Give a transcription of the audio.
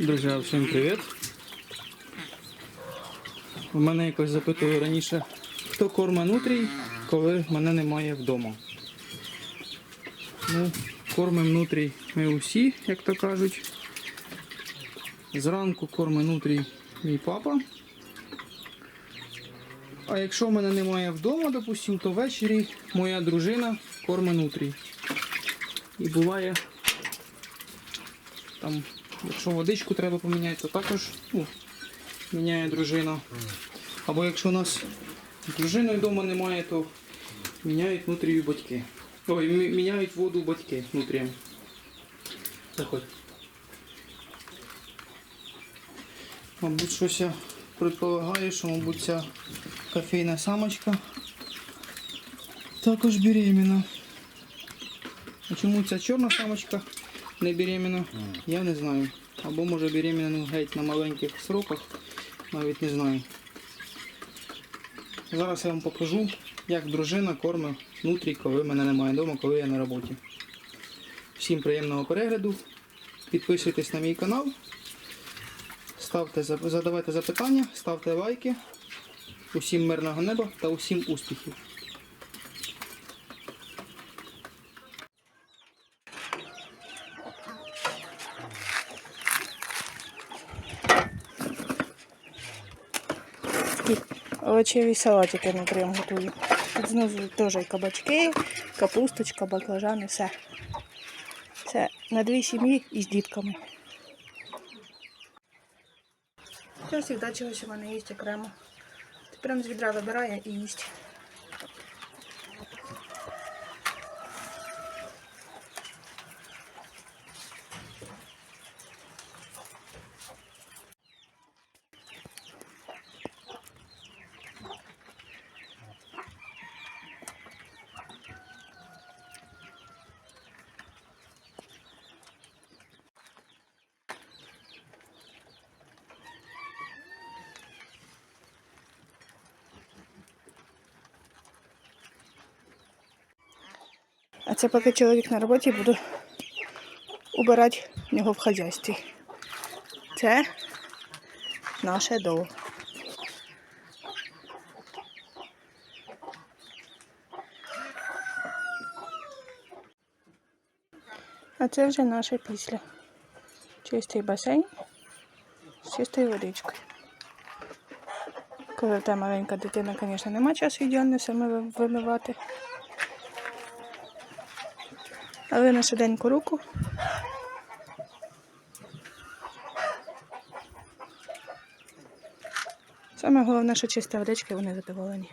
Друзі, всім привіт. У мене якось запитували раніше, хто корма нутрій, коли мене немає вдома. Ну, кормимо нутрій ми усі, як то кажуть. Зранку корми нутрій мій папа. А якщо мене немає вдома, допустим, то ввечері моя дружина корме нутрій. І буває там, якщо водичку треба поміняти, то також ну, міняє дружина. Або якщо у нас дружини вдома немає, то міняють внутрію батьки. Ой, міняють воду батьки внутрієм. Заходь. Мабуть, щось я предполагаю, що, мабуть, ця кофейна самочка також беременна. А чому ця чорна самочка не беременна, я не знаю. Або може беременна ну, геть на маленьких сроках, навіть не знаю. Зараз я вам покажу, як дружина кормить внутрі, коли мене немає вдома, коли я на роботі. Всім приємного перегляду. Підписуйтесь на мій канал. Ставте, задавайте запитання, ставте лайки. Усім мирного неба та усім успіхів. Овочеві салатики ми прям готую. Тут знизу теж і кабачки, капусточка, баклажани, все. Це на дві сім'ї із дітками. Зараз завжди чогось у мене їсть окремо. Ти прям з відра вибирає і їсть. А це поки чоловік на роботі буду убирати в нього в хазяйстві. Це наше доло. А це вже наше після. Чистий басейн з чистою водичкою. Коли тебе маленька дитина, звісно, нема часу ідеально все вимивати. Але на швиденьку руку. Саме головне, що чиста водичка, вони задоволені.